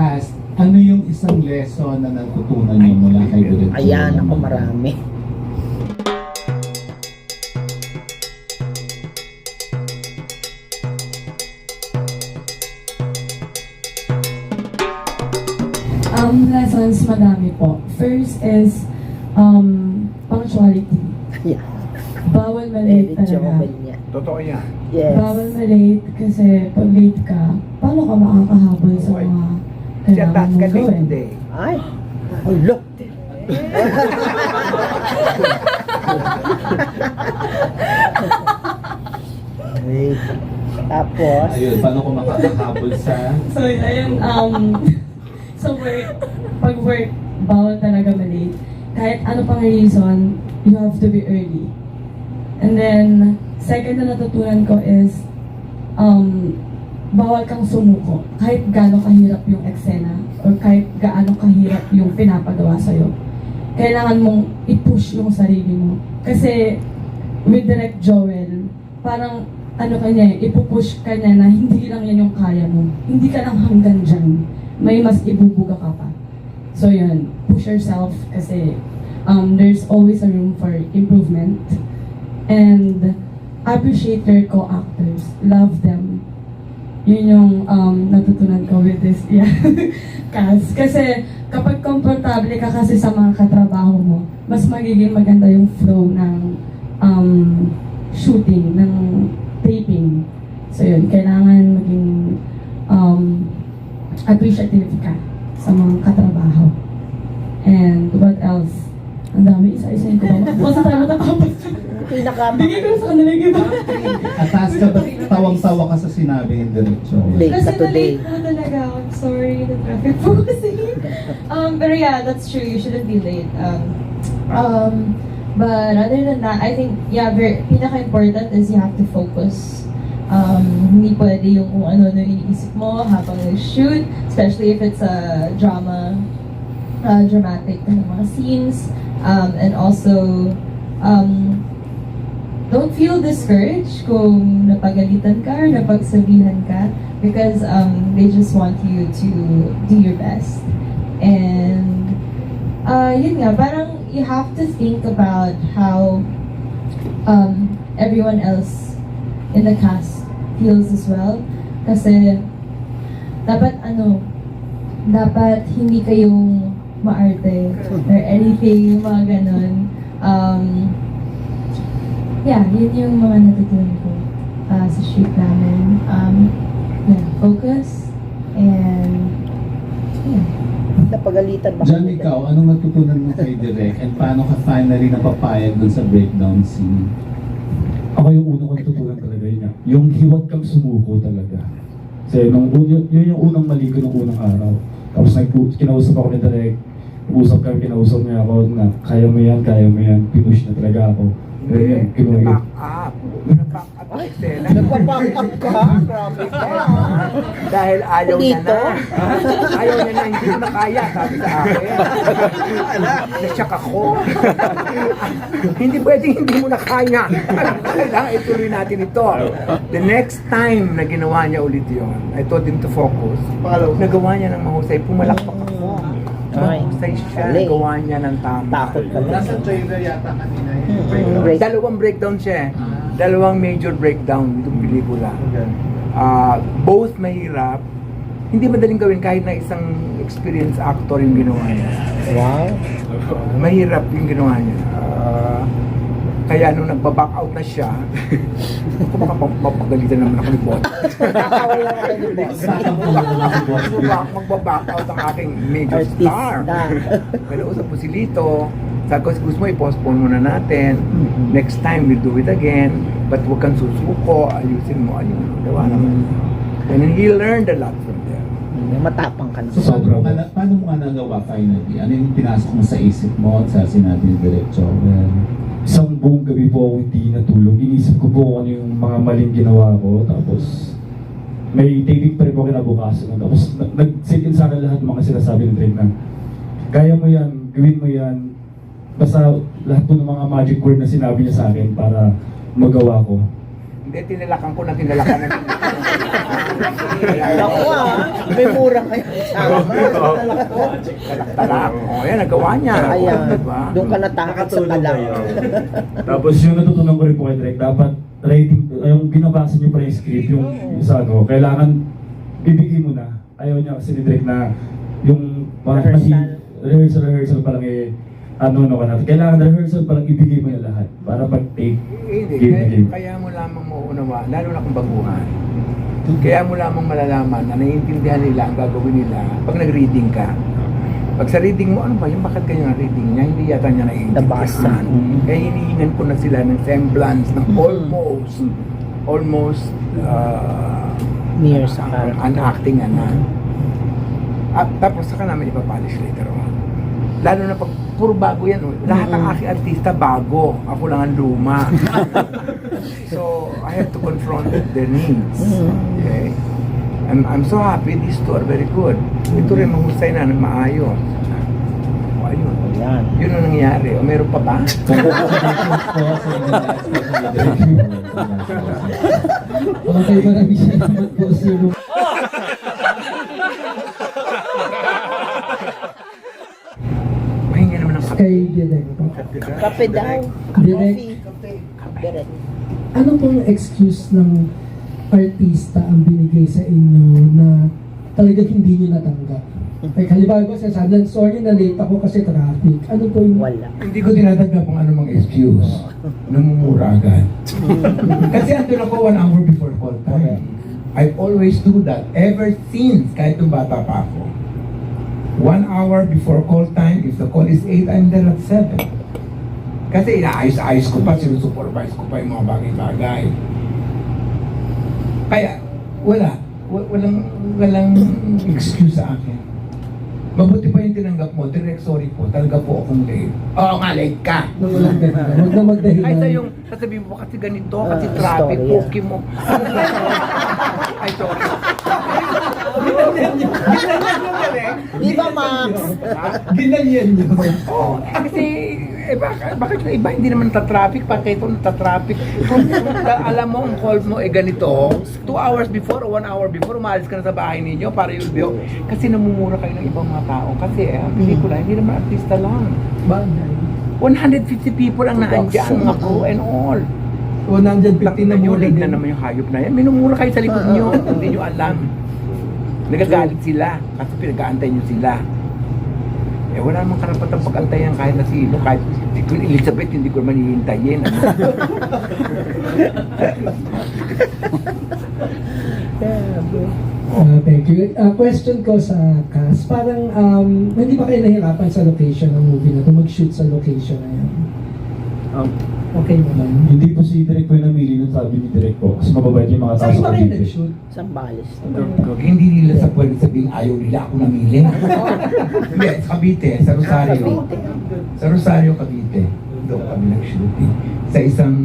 cast, ano yung isang lesson na natutunan niyo mula kay Direk Ayan, ako marami. Um, lessons, madami po. First is, um, punctuality. Yeah. Bawal malate talaga. Totoo yan. Yes. Bawal malate kasi pag late ka, paano ka makakahabol sa mga Siya gawin? day. Ay. Ulo. Wait. Tapos, Ayun, paano ko makakahabol sa... So, ayun, um, so work, pag work, bawal talaga malate. Kahit ano pang reason, you have to be early. And then, second na natutunan ko is, um, bawal kang sumuko. Kahit gaano kahirap yung eksena, or kahit gaano kahirap yung pinapagawa sa'yo. Kailangan mong i-push yung sarili mo. Kasi, with Direct Joel, parang ano ka niya, eh, ipupush ka niya na hindi lang yan yung kaya mo. Hindi ka lang hanggang dyan. May mas ibubuga ka pa. So yun, push yourself kasi um, there's always a room for improvement. And appreciate your co-actors. Love them. Yun yung um, natutunan ko with this yeah, cast. Kasi kapag komportable ka kasi sa mga katrabaho mo, mas magiging maganda yung flow ng um, shooting, ng taping. So yun, kailangan maging um, appreciative ka sa mga katrabaho. And what else? Ang dami, isa-isahin ko ba? Basta tayo matapos. Pinaka Bigay ko sa kanila yung iba. Atas ka ba, tawang-tawa ka sa sinabi ni Direk Joel? Late Kasi ka today. na-late na talaga ako. I'm sorry, the traffic po kasi. um, pero yeah, that's true. You shouldn't be late. Um, um, but other than that, I think, yeah, very, pinaka-important is you have to focus. Um, hindi pwede yung kung ano na iniisip mo habang nag-shoot, especially if it's a drama, uh, dramatic na mga scenes. Um, and also, um, don't feel discouraged kung napagalitan ka or napagsabihan ka because um, they just want you to do your best. And uh, yun nga, parang you have to think about how um, everyone else in the cast feels as well. Kasi dapat ano, dapat hindi kayong maarte or anything, mga ganon. Um, yeah, yun yung mga natutunan ko uh, sa shoot namin. Um, yeah, focus and yeah. Napagalitan ba? John, ikaw, anong natutunan mo kay Direk and paano ka finally napapayag dun sa breakdown scene? Ako yung unang ko natutunan talaga yun. Yung hiwag kang sumuko talaga. Kasi nung, yun, yun yung unang mali ko nung unang araw. Tapos nag, kinausap ako ni Direk. Usap kami, kinausap niya ako na kaya mo yan, kaya mo yan. Pinush na talaga ako. Hindi, kinuha back up. Back up ang eksena. Nagpa-back up ka? Grabe ka. Dahil ayaw niya na. Ayaw niya na, hindi ko na kaya, sabi sa akin. Nasyak ako. hindi pwedeng hindi mo na kaya. Kailangan ituloy natin ito. The next time na ginawa niya ulit yun, I told him to focus. Nagawa niya ng mahusay, pumalakpak Mahusay siya, galing. nagawa niya ng tama. Takot ka lang. Nasa trailer yata kanina Mm, yun. break. Dalawang breakdown siya eh. Dalawang major breakdown itong pelikula. Ah, both mahirap. Hindi madaling gawin kahit na isang experienced actor yung ginawa niya. Wow. Mahirap yung ginawa niya. Ah, kaya nung nagpa-back out na siya, mapagalitan naman ako ni Bot. Nakakawal lang ako ni boss. Magbaback, out ang aking major star. Pero usap po si Lito, sabi ko, gusto mo i-postpone muna natin. Mhm. Next time, we'll do it again. But huwag kang susuko, ayusin mo, ayun. Gawa naman. And he learned a lot from there. Matapang ka na. So, paano mo, nga, paano mo nga nagawa finally? Ano yung pinasok mo sa isip mo at sa sinabi ni Direk Joel? Isang buong gabi po ako hindi natulog. Inisip ko po ano yung mga maling ginawa ko. Tapos, may taping pa rin po kinabukasan. Tapos, nag- nag-sit in sa akin lahat ng mga sinasabi ng Drake na, kaya mo yan, gawin mo yan. Basta lahat po ng mga magic word na sinabi niya sa akin para magawa ko. Hindi, tinalakan ko na tinalakan na. Ako ah, may mura kayo. Talak. O, yan, nagawa niya. Ayan, Diba? doon ka natakot sa talak. Tapos yung natutunan ko rin po kay Direk, dapat writing, yung binabasa niyo pa yung script, yung, yung sa ano, kailangan bibigay mo na. Ayaw niya kasi ni Direk na yung parang Rehearsal. mahi- rehearsal, rehearsal pa lang eh, ano, ano ka natin. Kailangan rehearsal pa lang ibigay mo na lahat para pag take, Hindi, game na kaya, game. kaya mo lamang mauunawa, lalo na kung baguhan. Kaya mo lamang malalaman na naiintindihan nila ang gagawin nila pag nag-reading ka. Pag sa reading mo, ano ba yung bakit ang reading niya? Hindi yata niya naiintindihan. Kaya hinihingan ko na sila ng semblance, ng almost, almost, uh, Near sa character. ang acting nga na. At tapos saka namin ipapolish later on. Lalo na pag puro bago yan. oh. Lahat ng aking artista bago. Ako lang ang luma. so, I have to confront their needs. Okay? And I'm so happy these two are very good. Ito rin mahusay na, maayos. O, ayun. Ayan. Yun ang nangyari. O, meron pa ba? Okay, maraming salamat po sir. Mahinga naman ng kape. Kay Direk po. Kape daw. Direk. Ano pong excuse ng artista ang binigay sa inyo na talagang hindi nyo natanggap? Like, halimbawa ko sa sabi, sorry na late ako kasi traffic. Ano po yung... Wala. Hindi ko tinatanggap kung anumang excuse. Namumura agad. Kasi andun ako one hour before call time. I always do that. Ever since, kahit nung bata pa ako. One hour before call time, if the call is 8, I'm there at 7. Kasi inaayos-ayos ko pa, sinusupervise ko pa yung mga bagay-bagay. Kaya, wala. Wa- Walang, walang excuse sa akin. Mabuti pa yung tinanggap mo, direct sorry po, talaga po akong late. Oo nga, late ka. Huwag na magdahilan. Ay, sa yung sasabihin mo kasi ganito, kasi Ah, traffic, story, poke mo. Ay, sorry. Ginanyan niyo. Ginanyan niyo Max? Ginanyan niyo. Oo, kasi, eh, bakit, bakit yung iba hindi naman nata-traffic, bakit ito nata-traffic? Kung alam mo, ang call mo eh ganito, two hours before or one hour before, umalis ka na sa bahay ninyo para be okay. Kasi namumura kayo ng ibang mga tao. Kasi eh, ang pelikula, hindi naman artista lang. Bagay. 150 people ang naandyan, mga crew and all. 150 na mura leg na din. naman yung hayop na yan. Minumura kayo sa likod nyo, hindi nyo alam. Nagagalit sila kasi pinag-aantay nyo sila. Eh wala namang karapatan pag-antayan kahit na sino, kahit si Queen Elizabeth hindi ko naman hihintayin. Ano? Ah, thank you. Ah, question ko sa cast, parang um, hindi ba kayo nahirapan sa location ng movie na to, mag-shoot sa location na yun? Um, Okay naman. hindi po si Direk po yung namili ng sabi ni Direk po kasi mababait yung mga tao Saan sa ba kayo Cavite. nag-shoot? Sambales. hindi nila sa pwede sabihin ayaw nila ako namili. Hindi, sa Cavite, sa Rosario. Sa Rosario, Cavite. Doon kami nag-shooting. Sa isang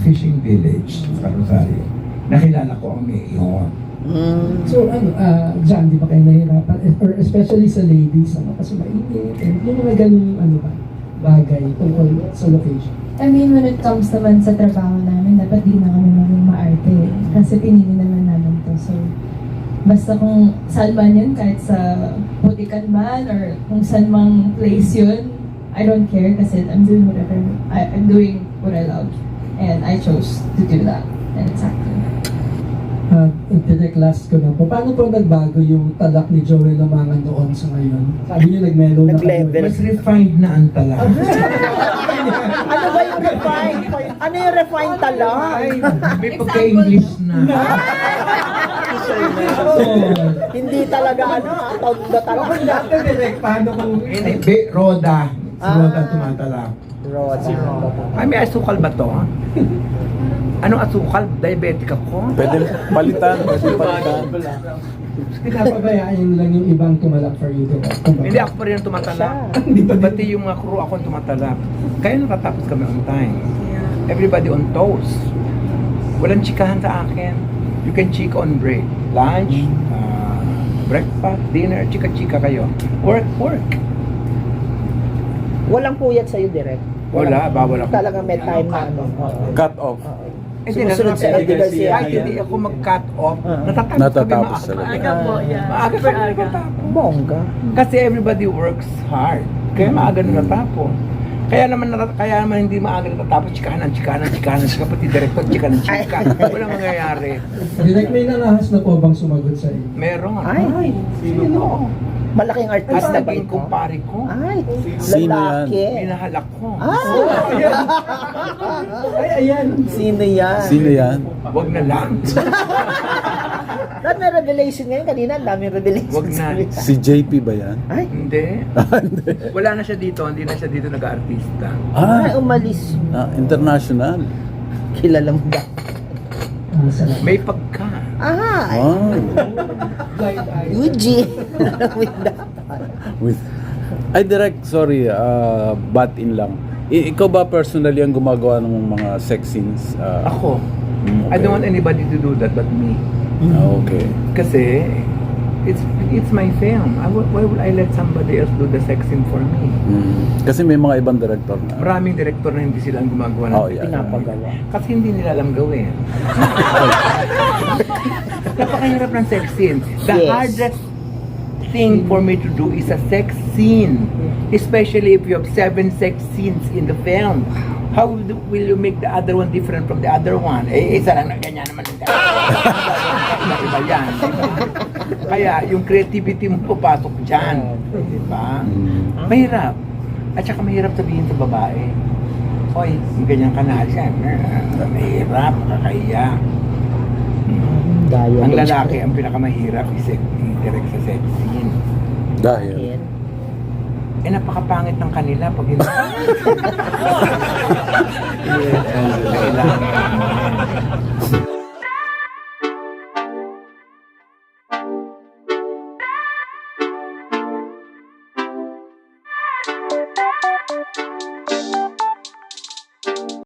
fishing village sa Rosario. Nakilala ko ang mayor. Mm. So ano, ah, dyan, di ba kayo nahirapan? Eh, Or especially sa ladies, ano, kasi mainit. And yung mga ganung, ano ba, bagay tungkol sa location. I mean, when it comes naman sa trabaho namin, dapat di na kami maging maarte. eh. Kasi pinili naman namin to. So, basta kung saan man yun, kahit sa putikan man, or kung saan mang place yun, I don't care kasi I'm doing whatever, I, I'm doing what I love. And I chose to do that. And it's acting. Uh, direct last ko na po. Paano po nagbago yung talak ni Joel Lamangan noon sa ngayon? Sabi niyo nag-mellow na kayo. Mas refined na ang tala. Ano ba yung refined? Ano yung refined tala? Ay, may pagka-English na. Hindi talaga ano, tondo talaga. Dati direct, paano kung... Hindi, be, Roda. Si Ah. Roda tumatala. Rosa. Ay, may asukal ba to? Anong asukal? Diabetic ako? Pwede palitan, pwede palitan. Pinapabayaan yun lang yung ibang tumalak for you. Kumbaga. Hindi ako pa rin ang tumatala. Pati yung mga crew ako ang tumatala. Kaya natatapos kami on time. Everybody on toes. Walang chikahan sa akin. You can chika on break. Lunch, uh, breakfast, dinner, chika-chika kayo. Work, work. Walang puyat sa'yo direct. Wala, bawal ako. Talagang may time na ano. Cut off. Eh, Sumusunod sa Garcia. Kahit hindi ako mag-cut off, Ah. natatapos, Natatapos kami talaga. Aga po, yeah. Maaga kami natatapos. Bongga. Kasi everybody works hard. Kaya maaga na natapos. Kaya naman kaya naman hindi maaga natatapos, chikanan, chikanan, chikanan, chika pati director, chikanan, chika. Walang mangyayari. Direct may nangahas na po bang sumagot sa inyo? Meron. Ay. Sino? Malaking At artista ba naging ito? kumpare ko. Ay, Sino lalaki. Minahalak ko. Ay, ayan. Sino yan? Sino yan? Wag na lang. Lahat may revelation ngayon. Kanina, ang daming revelation. Wag na. Si JP ba yan? Ay, Hindi. Wala na siya dito, hindi na siya dito nag-artista. ay, Ah, umalis. ah, international. Kilala mo ba? Ah. May pagka. Ah, ay, Wow. Blind eye. Eugene. With Ay, direct, sorry, uh, butt in lang. I- ikaw ba personally ang gumagawa ng mga sex scenes? Ah, Ako. mm, I don't want anybody to do that but me. Ah, okay. Kasi it's it's my film. I, why would I let somebody else do the sex scene for me? Mm. Kasi may mga ibang director na. Maraming director na hindi sila ang gumagawa ng Oh, yeah. Pinapagawa. Kasi hindi nila alam gawin. Napakahirap ng sex scene. The Yes. hardest thing for me to do is a sex scene. Especially if you have seven sex scenes in the film. How will do- will you make the other one different from the other one? Eh, isa lang na ganyan naman. Iba yan. Kaya yung creativity mo papasok dyan. Di ba? Mm. Mahirap. At saka mahirap sabihin sa babae, Hoy, ganyan ka na siya. Mahirap, nakakahiya. Daya. Ang lalaki, ang pinakamahirap is direct sa sex scene. Dahil. Eh, napakapangit ng kanila pag hindi. Kailangan.